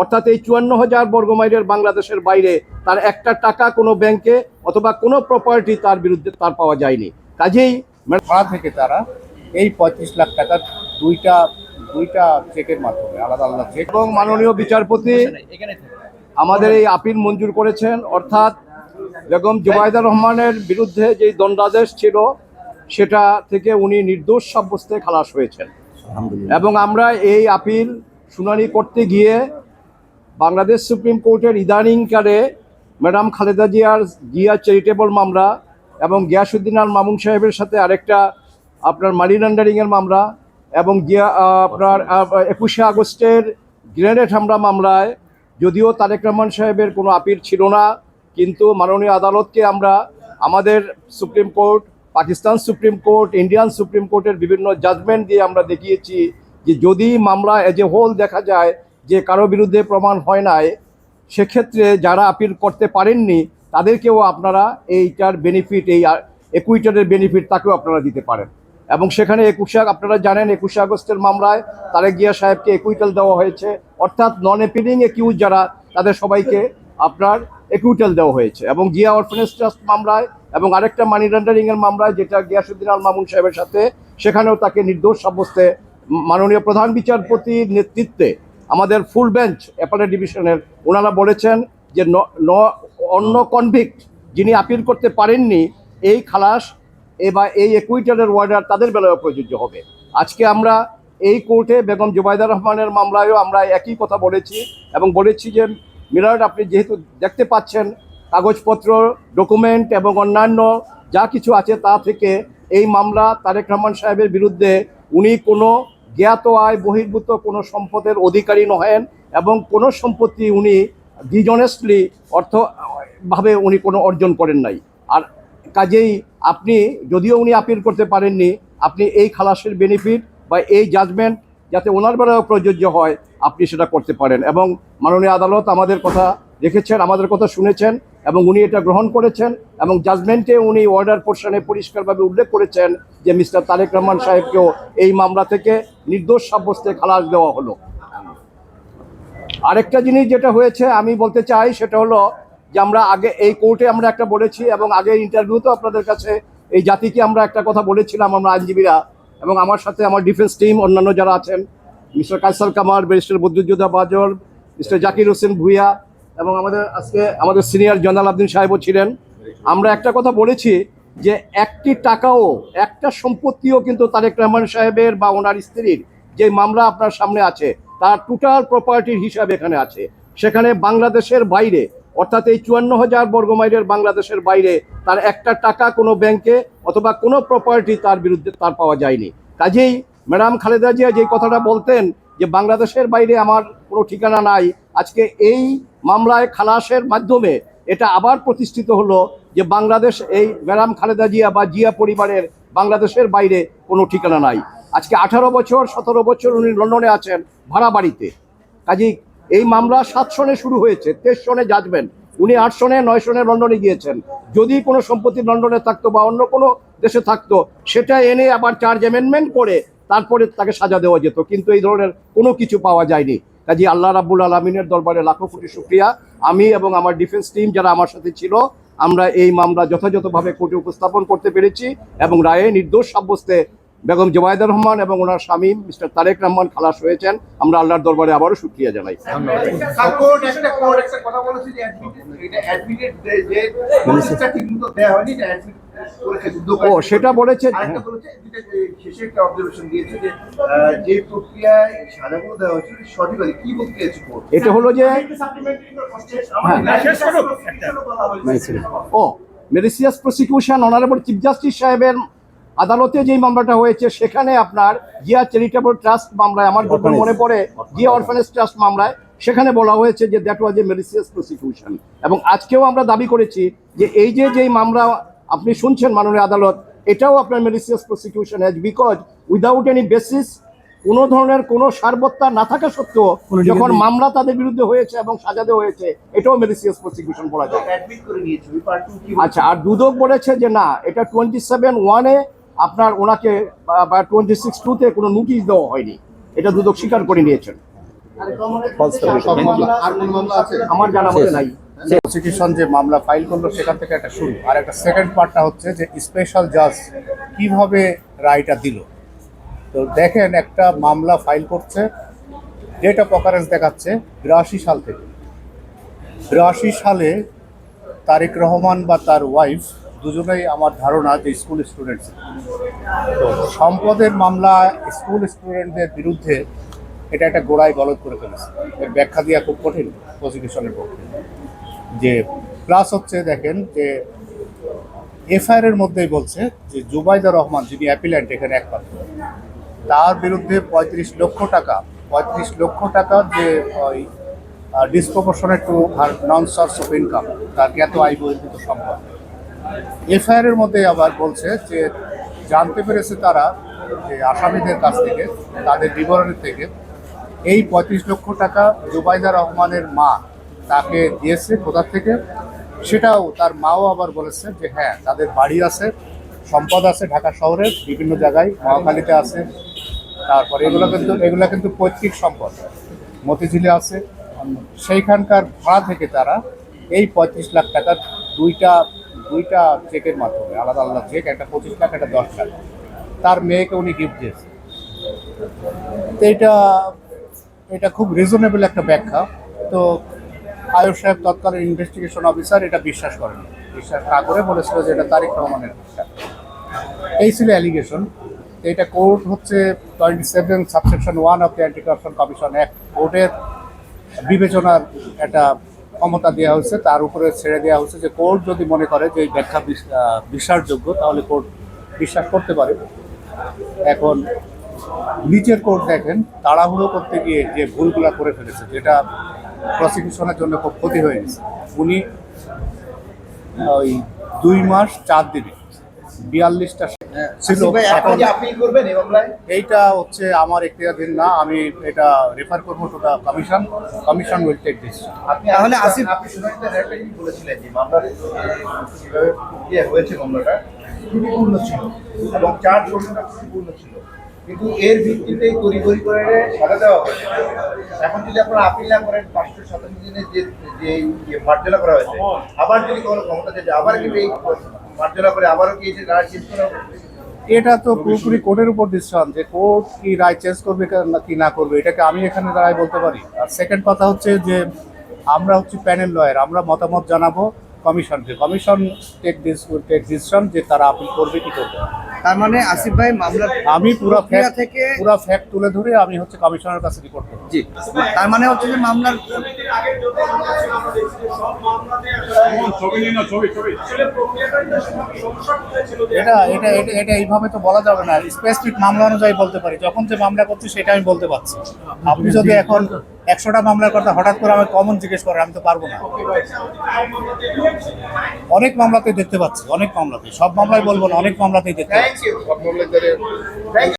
অর্থাৎ এই চুয়ান্ন হাজার বর্গমাইলের বাংলাদেশের বাইরে তার একটা টাকা কোনো ব্যাংকে অথবা কোনো প্রপার্টি তার বিরুদ্ধে তার পাওয়া যায়নি। কাজেই ভাড়া থেকে তারা এই পঁয়ত্রিশ লাখ টাকা দুইটা দুইটা চেকের মাধ্যমে আলাদা আলাদা চেক এবং মাননীয় বিচারপতি আমাদের এই আপিল মঞ্জুর করেছেন। অর্থাৎ বেগম জুবাইদা রহমানের বিরুদ্ধে যে দণ্ডাদেশ ছিল সেটা থেকে উনি নির্দোষ সাব্যস্তে খালাস হয়েছেন। এবং আমরা এই আপিল শুনানি করতে গিয়ে বাংলাদেশ সুপ্রিম কোর্টের ইদানিংকালে ম্যাডাম খালেদা জিয়ার জিয়া চ্যারিটেবল মামলা এবং গিয়াসুদ্দিন আল মামুন সাহেবের সাথে আরেকটা আপনার মানি লন্ডারিংয়ের মামলা এবং গিয়া আপনার একুশে আগস্টের গ্রেনেড হামলা মামলায় যদিও তারেক রহমান সাহেবের কোনো আপিল ছিল না, কিন্তু মাননীয় আদালতকে আমরা আমাদের supreme court, Pakistan supreme court, Indian supreme কোর্টের বিভিন্ন জাজমেন্ট দিয়ে আমরা দেখিয়েছি যে যদি মামলা এজ এ হোল দেখা যায় যে কারও বিরুদ্ধে প্রমাণ হয় নাই, সেক্ষেত্রে যারা আপিল করতে পারেননি, তাদেরকেও আপনারা এইটার বেনিফিট এই একুইটারের বেনিফিট তাকেও আপনারা দিতে পারেন। এবং সেখানে একুশে আপনারা জানেন, একুশে আগস্টের মামলায় তারেক গিয়া সাহেবকে একুইটাল দেওয়া হয়েছে। অর্থাৎ নন এপিলিং একিউজ যারা, তাদের সবাইকে আপনার একুইটাল দেওয়া হয়েছে। এবং জিয়া অরফানেজ ট্রাস্ট মামলায় এবং আরেকটা মানি লন্ডারিং এর মামলায়, যেটা গিয়াসুদ্দিন আল মামুন সাহেবের সাথে, সেখানেও তাকে নির্দোষ সাব্যস্তে মাননীয় প্রধান বিচারপতির নেতৃত্বে আমাদের ফুল বেঞ্চ অ্যাপালেট ডিভিশনের ওনারা বলেছেন যে ন- অন্য কনভিক্ট যিনি আপিল করতে পারেননি, এই খালাস বা এই একুইটারের ওয়ার্ডার তাদের বেলায়ও প্রযোজ্য হবে। আজকে আমরা এই কোর্টে বেগম জুবাইদা রহমানের মামলায়ও আমরা একই কথা বলেছি এবং বলেছি যে মিলার্ড আপনি যেহেতু দেখতে পাচ্ছেন, কাগজপত্র ডকুমেন্ট এবং অন্যান্য যা কিছু আছে তা থেকে এই মামলা তারেক রহমান সাহেবের বিরুদ্ধে উনি কোনো জ্ঞাত আয় বহির্ভূত কোনো সম্পদের অধিকারী নহেন এবং কোনো সম্পত্তি উনি ডিজনেস্টলি অর্থ ভাবে উনি কোনো অর্জন করেন নাই। আর কাজেই আপনি, যদিও উনি আপিল করতে পারেননি, আপনি এই খালাসের বেনিফিট বা এই জাজমেন্ট যাতে ওনার বেলায়ও প্রযোজ্য হয়, আপনি সেটা করতে পারেন। এবং মাননীয় আদালত আমাদের কথা রেখেছেন, আমাদের কথা শুনেছেন এবং উনি এটা গ্রহণ করেছেন এবং জাজমেন্টে উনি অর্ডার পোর্শনে পরিষ্কারভাবে উল্লেখ করেছেন যে মিস্টার তারেক রহমান সাহেবকেও এই মামলা থেকে নির্দোষ সাব্যস্তে খালাস দেওয়া হলো। আরেকটা জিনিস যেটা হয়েছে, আমি বলতে চাই সেটা হলো যে আমরা আগে এই কোর্টে আমরা একটা বলেছি এবং আগের ইন্টারভিউতেও আপনাদের কাছে এই জাতিকে আমরা একটা কথা বলেছিলাম আমরা আইনজীবীরা এবং আমার সাথে আমার ডিফেন্স টিম অন্যান্য যারা আছেন, মিস্টার কাইসাল কামার ব্যারিস্টার বদরুজ্জোদা বাজর মিস্টার জাকির হোসেন ভুইয়া এবং আমাদের আজকে আমাদের সিনিয়র জয়নাল আবদিন সাহেবও ছিলেন। আমরা একটা কথা বলেছি যে একটি টাকাও, একটা সম্পত্তিও কিন্তু তারেক রহমান সাহেবের বা ওনার স্ত্রীর যে মামলা আপনার সামনে আছে, তার টোটাল প্রপার্টির হিসাব এখানে আছে। সেখানে বাংলাদেশের বাইরে, অর্থাৎ এই চুয়ান্ন হাজার বর্গমাইলের বাংলাদেশের বাইরে, তার একটা টাকা কোনো ব্যাংকে অথবা কোনো প্রপার্টি তার বিরুদ্ধে তার পাওয়া যায়নি। কাজেই ম্যাডাম খালেদা জিয়া যে কথাটা বলতেন যে বাংলাদেশের বাইরে আমার কোনো ঠিকানা নাই, আজকে এই মামলায় খালাসের মাধ্যমে এটা আবার প্রতিষ্ঠিত হলো যে বাংলাদেশ এই ম্যাডাম খালেদা জিয়া বা জিয়া পরিবারের বাংলাদেশের বাইরে কোনো ঠিকানা নাই। আজকে আঠারো বছর, সতেরো বছর উনি লন্ডনে আছেন ভাড়া বাড়িতে। কাজেই এই মামলা সাত সনে শুরু হয়েছে, তেইশ সনে জাজমেন্ট উনি আট সনে, নয় সনে লন্ডনে গিয়েছেন। যদি কোনো সম্পত্তি লন্ডনে থাকতো বা অন্য কোনো দেশে থাকতো, সেটা এনে আবার চার্জ অ্যামেন্ডমেন্ট করে তারপরে তাকে সাজা দেওয়া যেত। কিন্তু এই ধরনের কোনো কিছু পাওয়া যায়নি। কাজী আল্লাহ রাব্বুল আলমিনের দরবারে লাখো কোটি শুক্রিয়া আমি এবং আমার ডিফেন্স টিম যারা আমার সাথে ছিল আমরা এই মামলা যথাযথভাবে কোর্টে উপস্থাপন করতে পেরেছি এবং রায়ে নির্দোষ সাব্যস্তে বেগম জবায়দা রহমান এবং ওনার স্বামী মিস্টার তারেক রহমান খালাস হয়েছেন আমরা আল্লাহর দরবারে আবারও শুক্রিয়া জানাই কোর্ট একটা কোর্ট একটা কথা বলেছে যে ও সেটা বলেছে আরেকটা বলেছে, যেটা, এ, শেষে একটা observation দিয়েছে যে, আহ, যে প্রক্রিয়ায় সাজাগুলো দেওয়া হয়েছে, সেটা সঠিক হয়নি। কি বলতে চাইছে court? এটা হলো যে হ্যাঁ। ও malicious prosecution honourable chief justice সাহেবের আদালতে যেই মামলাটা হয়েছে সেখানে আপনার জিয়া চ্যারিটেবল ট্রাস্ট মামলায় আমার যখন মনে পড়ে জিয়া অরফানেজ ট্রাস্ট মামলায় সেখানে বলা হয়েছে যে দ্যাট ওয়াজ এ মেরিসিয়াস প্রসিকিউশন এবং আজকেও আমরা দাবি করেছি যে এই যে যেই মামলা আপনি শুনছেন মাননীয় আদালত এটাও আপনার malicious prosecution has because without any basis কোনো ধরনের কোনো সারবত্তা না থাকা সত্ত্বেও যখন মামলা তাদের বিরুদ্ধে হয়েছে এবং সাজাতে হয়েছে এটাও মেরিসিয়াস প্রসিকিউশন বলা যায়? আচ্ছা আর দুদক বলেছে যে না এটা টোয়েন্টি সেভেন ওয়ানে আপনার ওনাকে বা টোয়েন্টি সিক্স টুতে কোনো নোটিশ দেওয়া হয়নি। এটা দুদক স্বীকার করে নিয়েছেন। সব মামলা আর কোন মামলা আছে? আমার জানা মতে নাই। প্রসিকিউশন যে মামলা ফাইল করল, সেখান থেকে একটা শুরু। আর একটা সেকেন্ড পার্টটা হচ্ছে যে স্পেশাল জাজ কীভাবে রায়টা দিল। তো দেখেন একটা মামলা ফাইল করছে ডেট অফ অকারেন্স দেখাচ্ছে বিরাশি সাল থেকে। বিরাশি সালে তারেক রহমান বা তার ওয়াইফ দুজনেই আমার ধারণা যে স্কুল স্টুডেন্ট তো সম্পদের মামলা স্কুল স্টুডেন্টদের বিরুদ্ধে এটা একটা গোড়ায় গলত করে ফেলেছে। এর ব্যাখ্যা দেওয়া খুব কঠিন প্রসিকিউশনের পক্ষে। যে প্লাস হচ্ছে দেখেন যে এফআইআর মধ্যেই বলছে যে জুবাইদা রহমান যিনি অ্যাপিল্যান্ট এখানে একমাত্র, তার বিরুদ্ধে পঁয়ত্রিশ লক্ষ টাকা, পঁয়ত্রিশ লক্ষ টাকা যে ওই ডিসপ্রপোর্শনেট টু আর নন সোর্স অফ ইনকাম তার জ্ঞাত আয় বহির্ভূত সম্পদ। এফআইআর এর মধ্যে আবার বলছে যে জানতে পেরেছে তারা যে আসামিদের কাছ থেকে, তাদের বিবরণের থেকে এই পঁয়ত্রিশ লক্ষ টাকা জুবাইদা রহমানের মা তাকে দিয়েছে কোথা থেকে? সেটাও তার মাও আবার বলেছে যে হ্যাঁ তাদের বাড়ি আছে, সম্পদ আছে ঢাকা শহরের বিভিন্ন জায়গায় মহাখালীতে আছে। তারপরে এগুলো কিন্তু এগুলো কিন্তু পৈতৃক সম্পদ। মতিঝিলে আছে। সেইখানকার ভাড়া থেকে তারা এই পঁয়ত্রিশ লাখ টাকার দুইটা দুইটা চেকের মাধ্যমে, আলাদা আলাদা চেক একটা পঁচিশ লাখ, একটা দশ লাখ। তার মেয়েকে উনি গিফট দিয়েছে। তো এটা এটা খুব রিজনেবল একটা ব্যাখ্যা। তো আয়ুষ সাহেব তৎকালীন ইনভেস্টিগেশন অফিসার এটা বিশ্বাস করেন। বিশ্বাস না করে বলেছিল যে এটা তারিক রহমানের। এই ছিল অ্যালিগেশন এটা কোর্ট হচ্ছে twenty seven subsection one of the anti corruption commission act কোর্টের বিবেচনার একটা ক্ষমতা দেওয়া হয়েছে। তার উপরে ছেড়ে দেওয়া হয়েছে যে কোর্ট যদি মনে করে যে এই ব্যাখ্যা বিশ- বিশ্বাসযোগ্য, তাহলে কোর্ট বিশ্বাস করতে পারে। এখন নিচের কোর্ট দেখেন তাড়াহুড়ো করতে গিয়ে যে ভুলগুলা করে ফেলেছে যেটা প্রসিকিউশনের জন্য খুব ক্ষতি হয়ে গেছে। উনি ওই দুই মাস চার দিনে বিয়াল্লিশটা ছিল এই মামলায়? এইটা হচ্ছে আমার এখতিয়াধীন না আমি এটা রেফার করব to the commission commission will take আপনি তাহলে আসিফ আপনি বলেছিলেন যে মামলার ইয়ে হয়েছে মামলাটা ত্রুটিপূর্ণ ছিল এবং চার ঘটনা ত্রুটিপূর্ণ ছিল। কিন্তু এর ভিত্তিতে তড়িঘড়ি করে সাজা দেওয়া হয়েছে এখন যদি আপনারা আপিল না করেন, পাঁচশো সাতান্ন দিনের যে যে ইয়ে মার্জনা করা হয়েছে, আবার যদি কোনো ক্ষমতা চাইছে আবার কিন্তু এই মার্জনা করে আবারও কি এই যে রায় চেঞ্জ করা এটা তো পুরোপুরি কোর্টের উপর ডিসিশন যে কোর্ট কি রায় চেঞ্জ করবে কি না করবে, এটাকে আমি এখানে রায় বলতে পারি। আর সেকেন্ড কথা হচ্ছে যে, আমরা হচ্ছে প্যানেল লয়ার, আমরা মতামত জানাব। কমিশনকে commission take this take decision যে তারা আপিল করবে কি করবে? তার মানে আসিফ ভাই মামলা আমি পুরো ফ্যাক্ট থেকে পুরো ফ্যাক্ট তুলে ধরে আমি হচ্ছে কমিশনের কাছে রিপোর্ট করব। জি। তার মানে হচ্ছে যে মামলার এটা এটা এটা এটা এইভাবে তো বলা যাবে না। স্পেসিফিক মামলা অনুযায়ী বলতে পারি। যখন যে মামলা করছি সেটা আমি বলতে পারছি। আপনি যদি এখন একশোটা মামলার কথা হঠাৎ করে আমাকে কমন জিজ্ঞেস করে আমি তো পারব না। অনেক মামলাতেই দেখতে পাচ্ছি অনেক মামলাতে সব মামলায় বলব না অনেক মামলাতেই দেখতে পাচ্ছি।